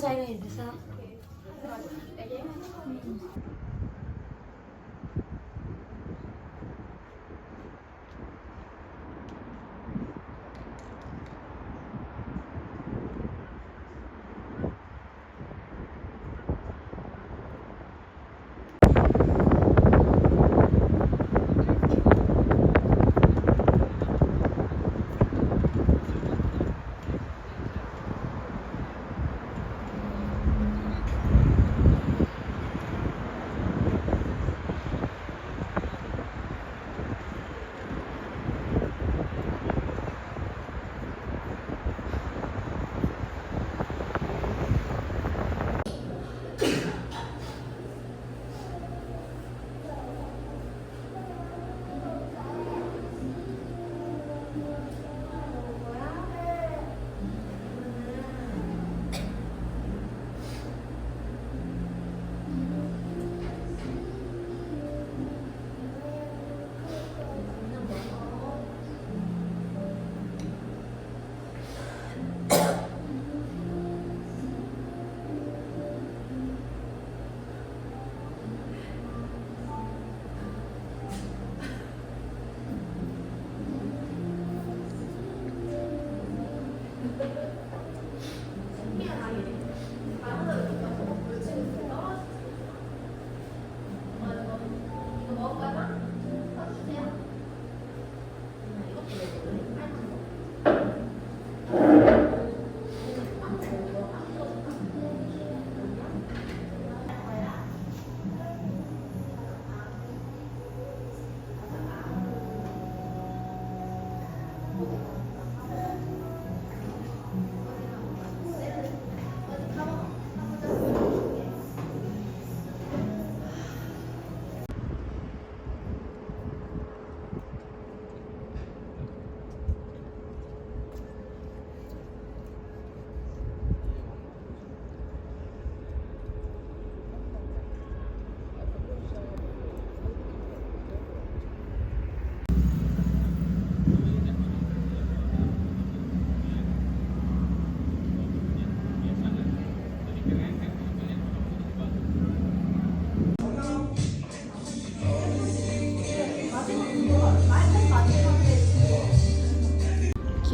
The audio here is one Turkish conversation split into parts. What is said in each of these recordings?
我再问一。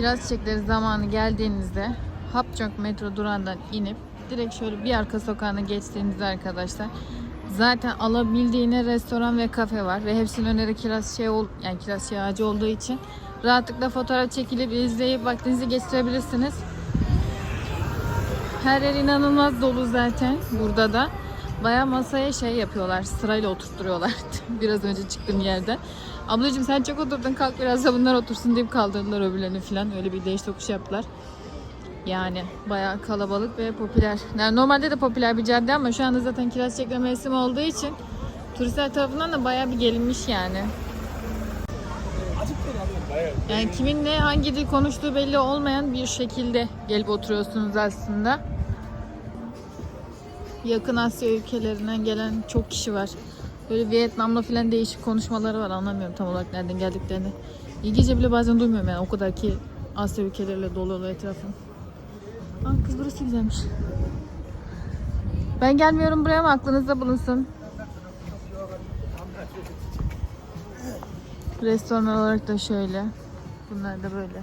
Kiraz çiçekleri zamanı geldiğinizde Hapçok metro durağından inip direkt şöyle bir arka sokağına geçtiğinizde arkadaşlar zaten alabildiğine restoran ve kafe var ve hepsinin önünde kiraz şey ol, yani kiraz şey ağacı olduğu için rahatlıkla fotoğraf çekilip izleyip vaktinizi geçirebilirsiniz. Her yer inanılmaz dolu zaten burada da. Baya masaya şey yapıyorlar, sırayla oturtturuyorlar. biraz önce çıktığım yerde. Ablacığım sen çok oturdun kalk biraz da bunlar otursun deyip kaldırdılar öbürlerini falan. Öyle bir değiş tokuş yaptılar. Yani bayağı kalabalık ve popüler. Yani normalde de popüler bir cadde ama şu anda zaten kiraz çekme mevsimi olduğu için turistler tarafından da bayağı bir gelinmiş yani. Yani kiminle hangi dil konuştuğu belli olmayan bir şekilde gelip oturuyorsunuz aslında. Yakın Asya ülkelerinden gelen çok kişi var. Böyle Vietnam'la falan değişik konuşmaları var. Anlamıyorum tam olarak nereden geldiklerini. İngilizce bile bazen duymuyorum yani. O kadar ki Asya ülkeleriyle dolu oluyor etrafım. Aa kız burası güzelmiş. Ben gelmiyorum buraya ama aklınızda bulunsun. Restoran olarak da şöyle. Bunlar da böyle.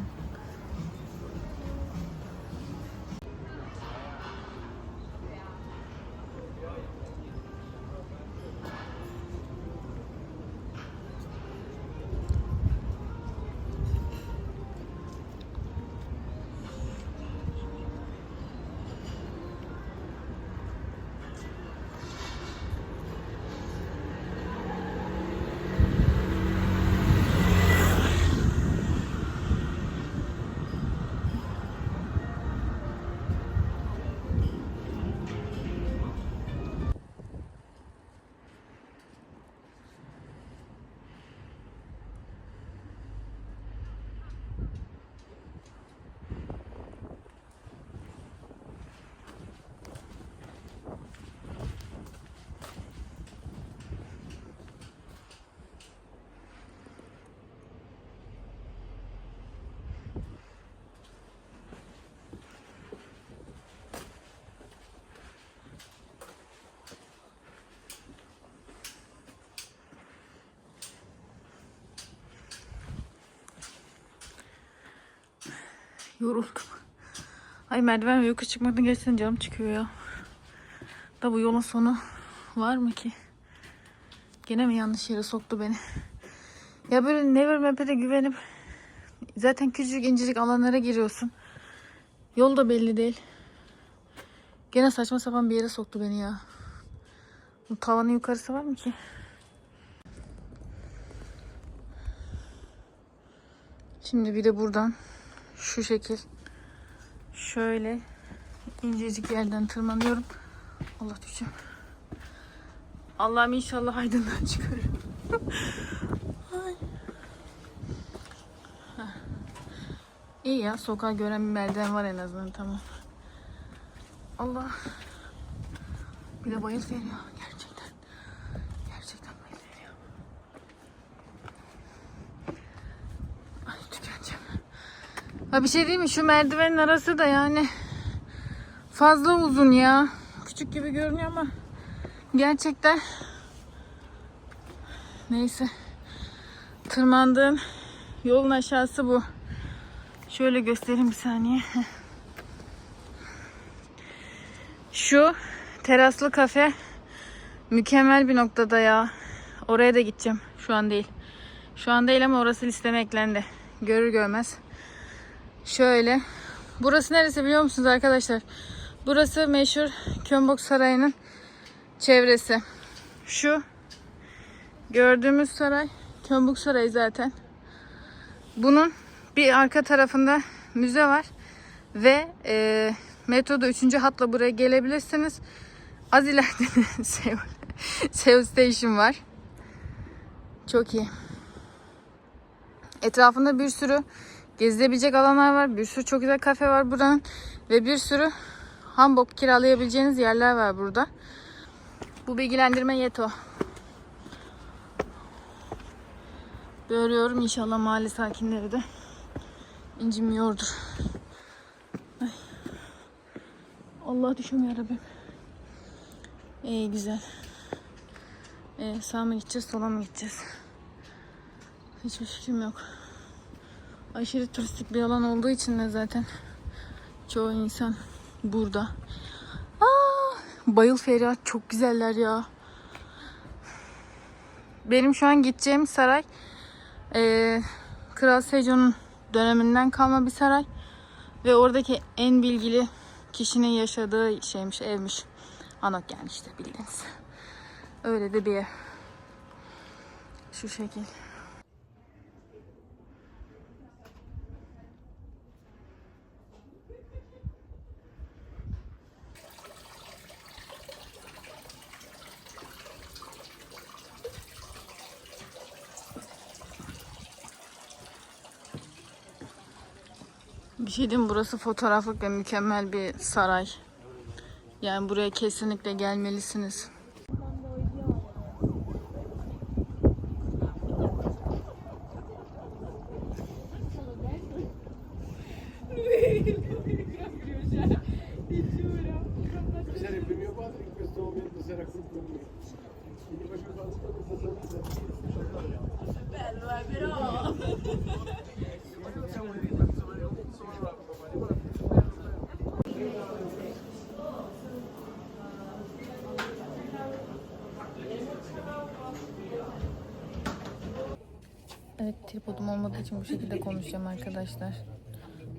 Yoruldum. Ay merdiven ve yukarı çıkmaktan gerçekten canım çıkıyor ya. Da bu yolun sonu var mı ki? Gene mi yanlış yere soktu beni? Ya böyle Never Map'e güvenip zaten küçücük incecik alanlara giriyorsun. Yol da belli değil. Gene saçma sapan bir yere soktu beni ya. Bu tavanın yukarısı var mı ki? Şimdi bir de buradan şu şekil şöyle incecik yerden tırmanıyorum. Allah düşeceğim. Allah'ım inşallah aydınlığa çıkarım. İyi ya sokağı gören bir merdiven var en azından tamam. Allah. Bir de bayıl veriyor gerçekten. Gerçekten bayıl veriyor. Ay tükeneceğim. Ha bir şey değil mi? Şu merdivenin arası da yani fazla uzun ya. Küçük gibi görünüyor ama gerçekten neyse. Tırmandığın yolun aşağısı bu. Şöyle göstereyim bir saniye. Şu teraslı kafe mükemmel bir noktada ya. Oraya da gideceğim. Şu an değil. Şu an değil ama orası listeme eklendi. Görür görmez. Şöyle. Burası neresi biliyor musunuz arkadaşlar? Burası meşhur Könbok Sarayı'nın çevresi. Şu gördüğümüz saray Könbok Sarayı zaten. Bunun bir arka tarafında müze var. Ve e, metroda 3. hatla buraya gelebilirsiniz. Az ileride de Seoul, Seoul Station var. Çok iyi. Etrafında bir sürü gezilebilecek alanlar var. Bir sürü çok güzel kafe var buranın. Ve bir sürü hanbok kiralayabileceğiniz yerler var burada. Bu bilgilendirme yeto. Görüyorum inşallah mahalle sakinleri de incinmiyordur. Ay. Allah düşüyorum yarabbim. İyi güzel. Ee, sağa mı gideceğiz sola mı gideceğiz? Hiçbir fikrim yok. Aşırı turistik bir alan olduğu için de zaten çoğu insan burada. Aa, Bayıl Feriha çok güzeller ya. Benim şu an gideceğim saray ee, Kral Sejon'un döneminden kalma bir saray. Ve oradaki en bilgili kişinin yaşadığı şeymiş, evmiş. Anok yani işte bildiğiniz. Öyle de bir ev. Şu şekil. Bir şey diyeyim burası fotoğraflık ve mükemmel bir saray. Yani buraya kesinlikle gelmelisiniz. Evet tripodum olmadığı için bu şekilde konuşacağım arkadaşlar.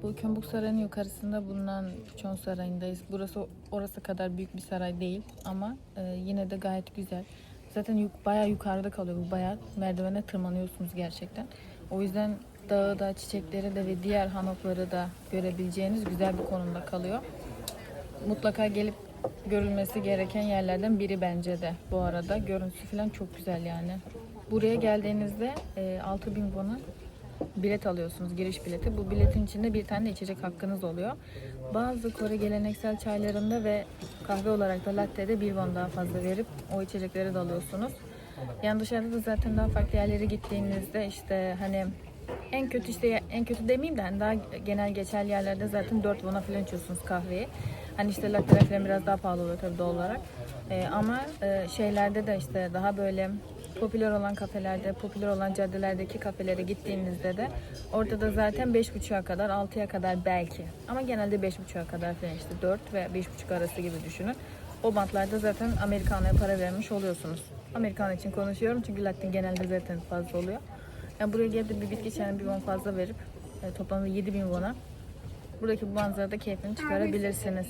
Bu Kömbük Sarayı'nın yukarısında bulunan Puçon Sarayı'ndayız. Burası orası kadar büyük bir saray değil ama e, yine de gayet güzel. Zaten yuk, bayağı yukarıda kalıyor bu bayağı merdivene tırmanıyorsunuz gerçekten. O yüzden dağı da çiçekleri de ve diğer hanokları da görebileceğiniz güzel bir konumda kalıyor. Mutlaka gelip görülmesi gereken yerlerden biri bence de bu arada. Görüntüsü falan çok güzel yani. Buraya geldiğinizde e, 6000 won'a bilet alıyorsunuz, giriş bileti. Bu biletin içinde bir tane de içecek hakkınız oluyor. Bazı Kore geleneksel çaylarında ve kahve olarak da latte'de bir won daha fazla verip o içecekleri de alıyorsunuz. Yani dışarıda da zaten daha farklı yerlere gittiğinizde işte hani en kötü işte en kötü demeyeyim de hani daha genel geçerli yerlerde zaten 4 won'a falan içiyorsunuz kahveyi. Hani işte latteler falan biraz daha pahalı oluyor tabii doğal olarak. Ee, ama e, şeylerde de işte daha böyle popüler olan kafelerde, popüler olan caddelerdeki kafelere gittiğinizde de orada da zaten 5.5'a kadar, 6'ya kadar belki. Ama genelde 5.5'a kadar falan işte 4 ve 5.5 arası gibi düşünün. O bantlarda zaten Amerikan'a para vermiş oluyorsunuz. Amerikan için konuşuyorum çünkü latte genelde zaten fazla oluyor. Yani buraya gelip de bir bitki çayına bir won fazla verip e, toplamda 7000 won'a buradaki bu manzarada keyfini çıkarabilirsiniz.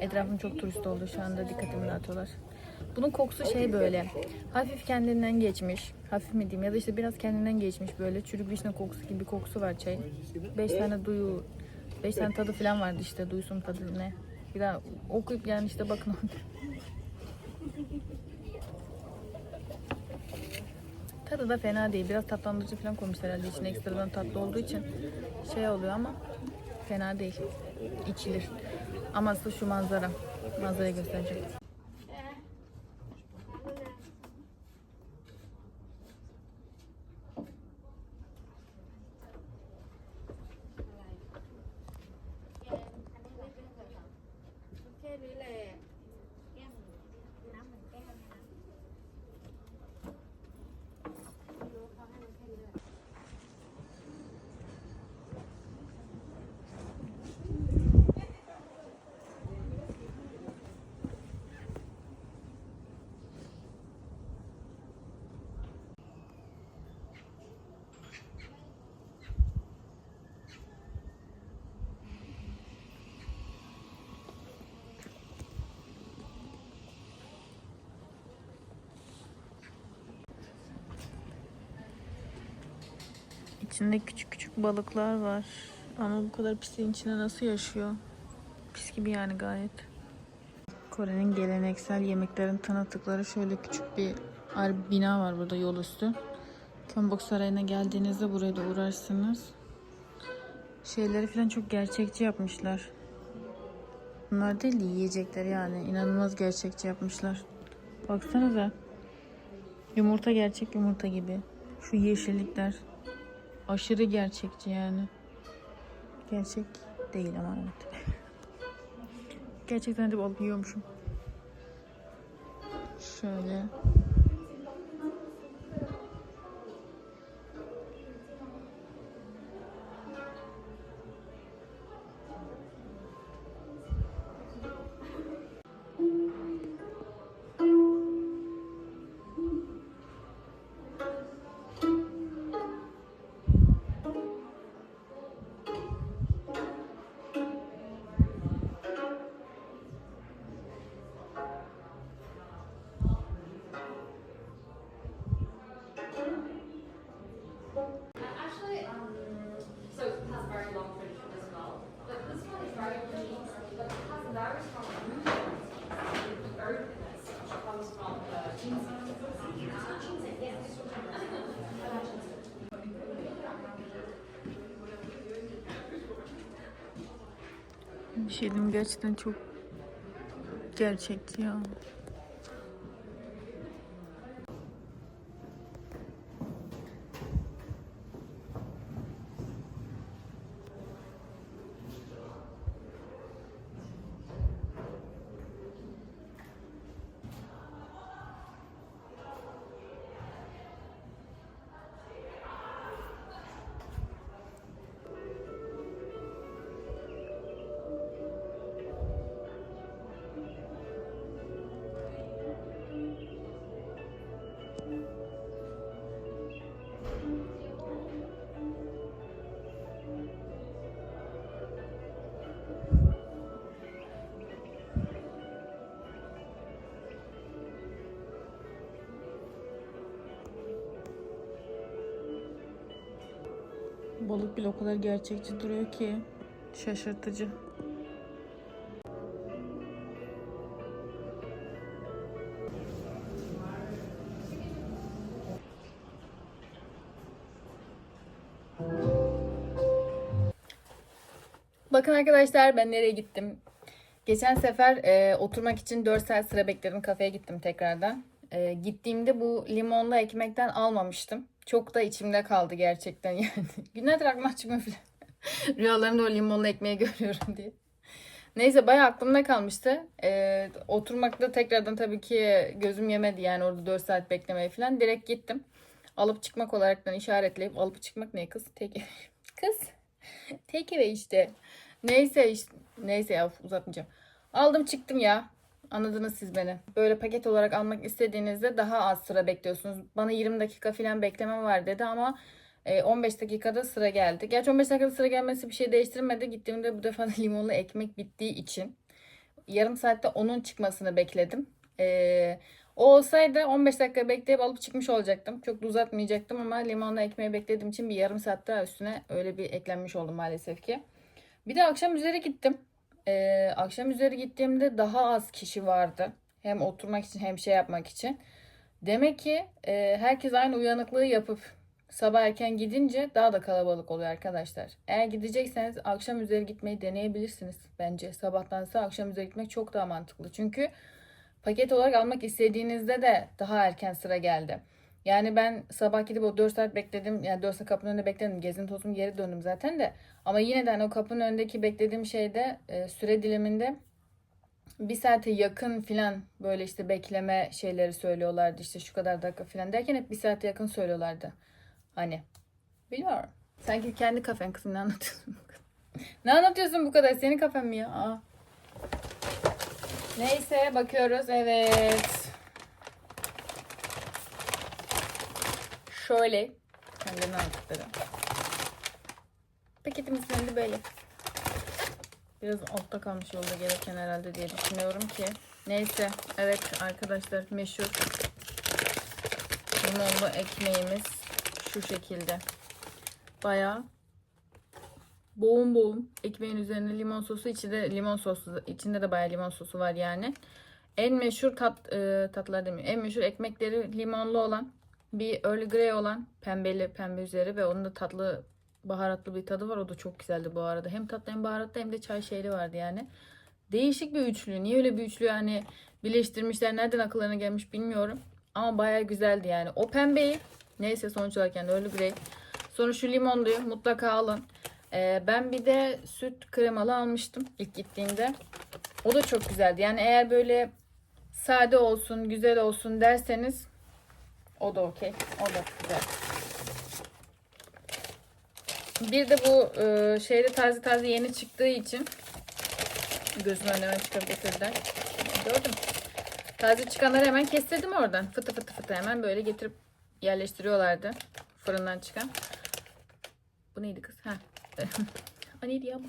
Etrafım çok turist oldu şu anda dikkatimi dağıtıyorlar. Bunun kokusu şey böyle hafif kendinden geçmiş. Hafif mi diyeyim ya da işte biraz kendinden geçmiş böyle çürük vişne kokusu gibi bir kokusu var çayın. 5 tane duyu 5 tane tadı falan vardı işte duysun tadı ne. Bir daha okuyup yani işte bakın. Tadı da fena değil. Biraz tatlandırıcı falan koymuşlar herhalde. İçine ekstradan tatlı olduğu için şey oluyor ama fena değil. İçilir. Ama asıl şu manzara. Manzarayı göstereceğim. İçinde küçük küçük balıklar var. Ama bu kadar pisliğin içinde nasıl yaşıyor? Pis gibi yani gayet. Kore'nin geleneksel yemeklerin tanıtıkları şöyle küçük bir bina var burada yol üstü. Könbok Sarayı'na geldiğinizde buraya da uğrarsınız. Şeyleri falan çok gerçekçi yapmışlar. Bunlar değil de yiyecekler yani. inanılmaz gerçekçi yapmışlar. Baksanıza. Yumurta gerçek yumurta gibi. Şu yeşillikler. Aşırı gerçekçi yani. Gerçek değil ama evet. Gerçekten de balık yiyormuşum. Şöyle. Bir şey diyeyim mi? gerçekten çok gerçekçi ya. Balık bile o kadar gerçekçi duruyor ki şaşırtıcı. Bakın arkadaşlar ben nereye gittim. Geçen sefer e, oturmak için 4 saat sıra bekledim. Kafeye gittim tekrardan. E, gittiğimde bu limonlu ekmekten almamıştım. Çok da içimde kaldı gerçekten yani. Günlerdir aklıma çıkmıyor. Rüyalarımda o limonlu ekmeği görüyorum diye. Neyse bayağı aklımda kalmıştı. Ee, oturmakta tekrardan tabii ki gözüm yemedi yani orada 4 saat beklemeyi falan. Direkt gittim. Alıp çıkmak olaraktan işaretleyip alıp çıkmak ne kız? Tek kız. Tek eve işte. Neyse işte. Neyse ya uzatmayacağım. Aldım çıktım ya. Anladınız siz beni. Böyle paket olarak almak istediğinizde daha az sıra bekliyorsunuz. Bana 20 dakika falan bekleme var dedi ama e, 15 dakikada sıra geldi. Gerçi 15 dakikada sıra gelmesi bir şey değiştirmedi. Gittiğimde bu defa limonlu ekmek bittiği için yarım saatte onun çıkmasını bekledim. E, o olsaydı 15 dakika bekleyip alıp çıkmış olacaktım. Çok da uzatmayacaktım ama limonlu ekmeği beklediğim için bir yarım saat daha üstüne öyle bir eklenmiş oldum maalesef ki. Bir de akşam üzeri gittim. Ee, akşam üzeri gittiğimde daha az kişi vardı. Hem oturmak için hem şey yapmak için. Demek ki e, herkes aynı uyanıklığı yapıp sabah erken gidince daha da kalabalık oluyor arkadaşlar. Eğer gidecekseniz akşam üzeri gitmeyi deneyebilirsiniz bence. Sabahtansa akşam üzeri gitmek çok daha mantıklı. Çünkü paket olarak almak istediğinizde de daha erken sıra geldi. Yani ben sabah gidip o 4 saat bekledim. Yani 4 saat kapının önünde bekledim. Gezin tozum geri döndüm zaten de. Ama yine de hani o kapının önündeki beklediğim şeyde e, süre diliminde bir saate yakın filan böyle işte bekleme şeyleri söylüyorlardı. İşte şu kadar dakika filan derken hep bir saate yakın söylüyorlardı. Hani bilmiyorum. Sanki kendi kafen kızım ne anlatıyorsun bu kadar? ne anlatıyorsun bu kadar? Senin kafen mi ya? Aa. Neyse bakıyoruz. Evet. Şöyle. Kendilerine aldıkları. Paketimizin önünde böyle. Biraz altta kalmış yolda gelirken herhalde diye düşünüyorum ki. Neyse. Evet arkadaşlar meşhur limonlu ekmeğimiz şu şekilde. Bayağı boğum boğum ekmeğin üzerine limon sosu içinde limon sosu içinde de bayağı limon sosu var yani. En meşhur tat e, tatlar demiyorum. En meşhur ekmekleri limonlu olan bir Earl Grey olan pembeli pembe üzeri ve onun da tatlı baharatlı bir tadı var. O da çok güzeldi bu arada. Hem tatlı hem baharatlı hem de çay şeyli vardı yani. Değişik bir üçlü. Niye öyle bir üçlü yani birleştirmişler. Nereden akıllarına gelmiş bilmiyorum. Ama bayağı güzeldi yani. O pembeyi neyse sonuç olarak yani Earl Grey. Sonra şu limonluyu mutlaka alın. Ee, ben bir de süt kremalı almıştım ilk gittiğimde. O da çok güzeldi. Yani eğer böyle sade olsun, güzel olsun derseniz o da okey. O da güzel. Bir de bu e, şeyde taze taze yeni çıktığı için gözümün önüne çıkıp getirdiler. Gördüm. Taze çıkanları hemen kestirdim oradan. Fıtı fıtı fıtı hemen böyle getirip yerleştiriyorlardı. Fırından çıkan. Bu neydi kız? Ha. o neydi ya bu?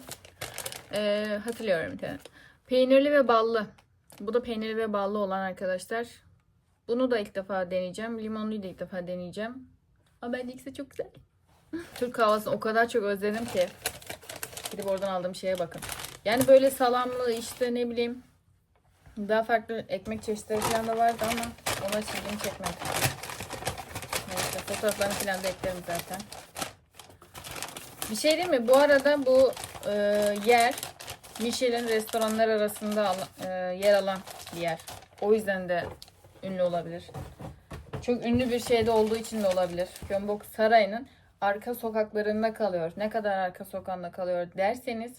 Ee, hatırlıyorum bir tane. Peynirli ve ballı. Bu da peynirli ve ballı olan arkadaşlar. Bunu da ilk defa deneyeceğim. Limonluyu da ilk defa deneyeceğim. Ama bence ikisi çok güzel. Türk kahvaltısını o kadar çok özledim ki. Gidip oradan aldığım şeye bakın. Yani böyle salamlı işte ne bileyim daha farklı ekmek çeşitleri falan da vardı ama ona ilgimi çekmedi. Neyse fotoğraflarını falan da eklerim zaten. Bir şey değil mi? Bu arada bu e, yer Michelin restoranlar arasında al- e, yer alan bir yer. O yüzden de ünlü olabilir. Çok ünlü bir şeyde olduğu için de olabilir. Gyeongbok Sarayı'nın arka sokaklarında kalıyor. Ne kadar arka sokağında kalıyor derseniz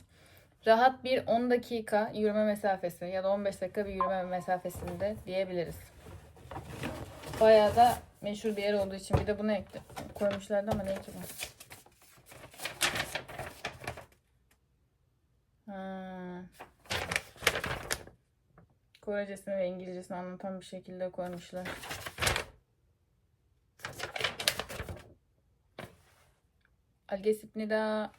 rahat bir 10 dakika yürüme mesafesi ya da 15 dakika bir yürüme mesafesinde diyebiliriz. Bayağı da meşhur bir yer olduğu için bir de bunu ekle koymuşlardı ama ne ki bu? Korecesini ve İngilizcesini anlatan bir şekilde koymuşlar. Algesipnida.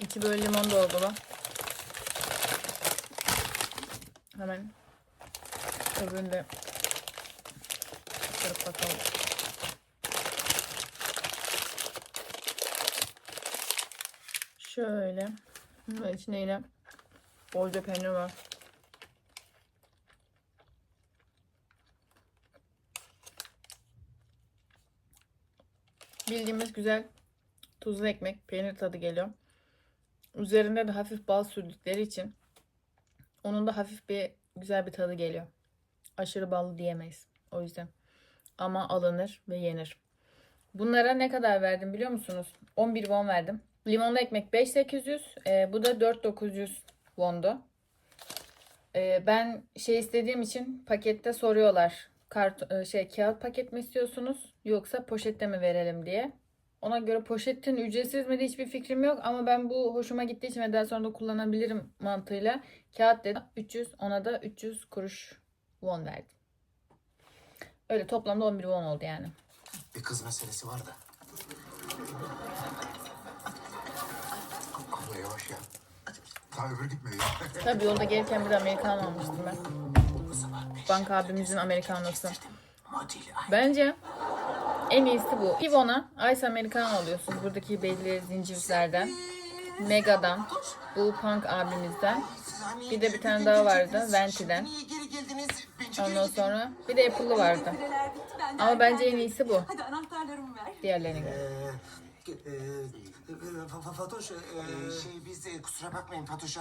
İçi böyle limon dolgulu. Hemen öbürünü de bakalım. Şöyle. Ve içinde yine bolca peynir var. Bildiğimiz güzel tuzlu ekmek, peynir tadı geliyor. Üzerinde de hafif bal sürdükleri için onun da hafif bir güzel bir tadı geliyor. Aşırı ballı diyemeyiz. O yüzden. Ama alınır ve yenir. Bunlara ne kadar verdim biliyor musunuz? 11 won verdim. Limonlu ekmek 5800. E, bu da 4900 wondu. E, ben şey istediğim için pakette soruyorlar. Kart, e, şey kağıt paket mi istiyorsunuz yoksa poşette mi verelim diye. Ona göre poşetin ücretsiz mi de hiçbir fikrim yok ama ben bu hoşuma gittiği için ve daha sonra da kullanabilirim mantığıyla kağıt dedim 300 ona da 300 kuruş won verdim. Öyle toplamda 11 won oldu yani. Bir kız meselesi var da. Abla yavaş ya. Ta öbür gitmedi ya. Tabii yolda gelirken bir de Amerikan almıştım ben. Bu sabah beş. Banka abimizin Amerikanlısı. Bence en iyisi bu. Ivon'a Ice Americano alıyorsunuz. Buradaki belli zincirlerden. Mega'dan. Bu Punk abimizden. Bir de bir tane daha vardı. Venti'den. Ondan sonra bir de Apple'lı vardı. Ama bence en iyisi bu. Hadi anahtarlarımı ver. Diğerlerine göre. Ee, e, e, Fa- Fa- Fatoş, e, şey biz kusura bakmayın Fatoş.